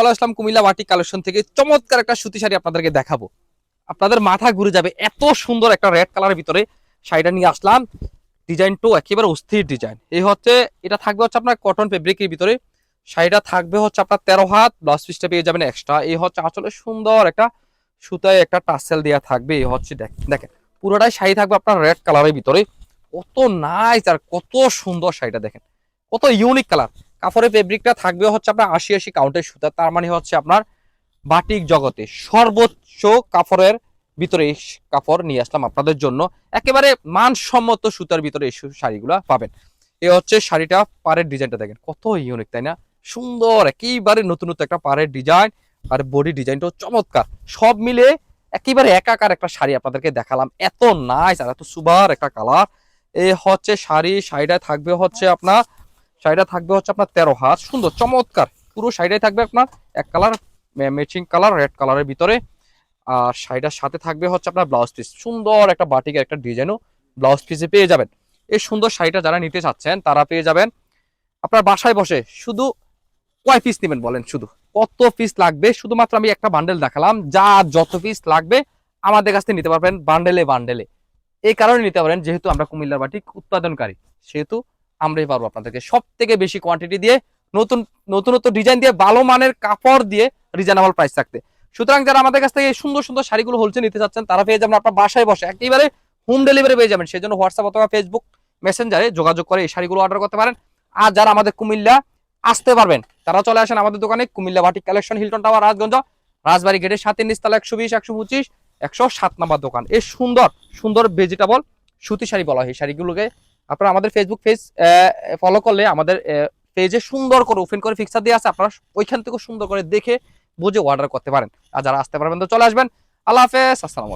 চলে আসলাম কুমিল্লা বাটি কালেকশন থেকে। চমৎকার একটা সুতি শাড়ি আপনাদেরকে দেখাবো। আপনাদের মাথা ঘুরে যাবে এত সুন্দর একটা রেড কালারের ভিতরে শাড়িটা নিয়ে আসলাম। ডিজাইনটাও একেবারে অস্থির ডিজাইন। এই হচ্ছে, এটা থাকবে হচ্ছে আপনার কটন ফেব্রিকের ভিতরে। শাড়িটা থাকবে হচ্ছে আপনার তেরো হাত ব্লাউজ পিসটা পেয়ে যাবেন এক্সট্রা এই হচ্ছে আসলে সুন্দর একটা সুতায় একটা টাসেল দেওয়া থাকবে। এই হচ্ছে দেখেন, পুরোটাই শাড়ি থাকবে আপনার রেড কালারের ভিতরে। কত নাইস আর কত সুন্দর শাড়িটা দেখেন। কত ইউনিক কালার কাপড়ের ফেব্রিকটা থাকবে হচ্ছে আপনার আশি আশি কাউন্টের সুতা, তার মানে হচ্ছে আপনার বাটিক জগতে সর্বোচ্চ কাপড়ের ভিতরে এই কাপড় নিয়ে আসলাম আপনাদের জন্য। একেবারে মানসম্মত সুতার ভিতরে এই শাড়িগুলা পাবেন। এ হচ্ছে শাড়িটা পাড়ের ডিজাইনটা দেখেন, কত ইউনিক তাই না? সুন্দর, একেবারে নতুন নতুন একটা পাড়ের ডিজাইন আর বডি ডিজাইনটাও চমৎকার। সব মিলে একেবারে একাকার একটা শাড়ি আপনাদেরকে দেখালাম। এত নাইস আর এত সুবার একটা কালার এ হচ্ছে শাড়ি, শাড়িটা থাকবে হচ্ছে আপনার শাড়িটা থাকবে হচ্ছে আপনার তেরো হাত। সুন্দর, চমৎকার। পুরো শাড়িটাই থাকবে আপনার এক কালার ম্যাচিং কালার রেড কালারের ভিতরে। আর শাড়িটার সাথে থাকবে হচ্ছে আপনার ব্লাউজ পিস সুন্দর একটা বাটিকের একটা ডিজাইনও ব্লাউজ পিসে পেয়ে যাবেন। এই সুন্দর শাড়িটা যারা নিতে চাচ্ছেন, তারা পেয়ে যাবেন আপনার বাসায় বসে শুধু কয় পিস নেবেন বলেন শুধু? কত পিস লাগবে? শুধুমাত্র আমি একটা বান্ডেল দেখালাম। যা যত পিস লাগবে, আমাদের কাছ থেকে নিতে পারবেন বান্ডেলে বান্ডেলে এই কারণে নিতে পারেন, যেহেতু আমরা কুমিল্লার বাটিক উৎপাদনকারী, সেহেতু আমরাই পারব আপনাদেরকে। সব থেকে বেশি কোয়ান্টিটি দিয়ে, নতুন নতুন নতুন ডিজাইন দিয়ে, ভালো মানের কাপড় দিয়ে রিজনেবল প্রাইস থাকতে। সুতরাং যারা আমাদের কাছ থেকে এই সুন্দর সুন্দর শাড়িগুলো হোলসেল নিতে চাচ্ছেন, তারা পেয়ে যাবেন আপনার বাসায় বসে। একেবারে হোম ডেলিভারি পেয়ে যাবেন। সেই জন্য হোয়াটসঅ্যাপ অথবা ফেসবুক মেসেঞ্জারে যোগাযোগ করে এই শাড়িগুলো অর্ডার করতে পারেন। আর যারা আমাদের কুমিল্লা আসতে পারবেন, তারা চলে আসেন আমাদের দোকানে, Comilla batik collection Hilton tower Rajganj Rajbari গেটের সাথে নিচতলা একশো বিশ, একশো পঁচিশ, একশো সাত নাম্বার দোকান। এই সুন্দর সুন্দর ভেজিটেবল সুতি শাড়ি বলা হয় শাড়িগুলোকে। আপনারা আমাদের ফেসবুক পেজ ফলো করলে আমাদের পেজে সুন্দর করে ওপেন করে ফিক্সার দিয়ে আছে, আপনারা ওইখান থেকে সুন্দর করে দেখে, বুঝে অর্ডার করতে পারেন। আর যারা আসতে পারবেন তো চলে আসবেন। আল্লাহ হাফেজ, আসসালামু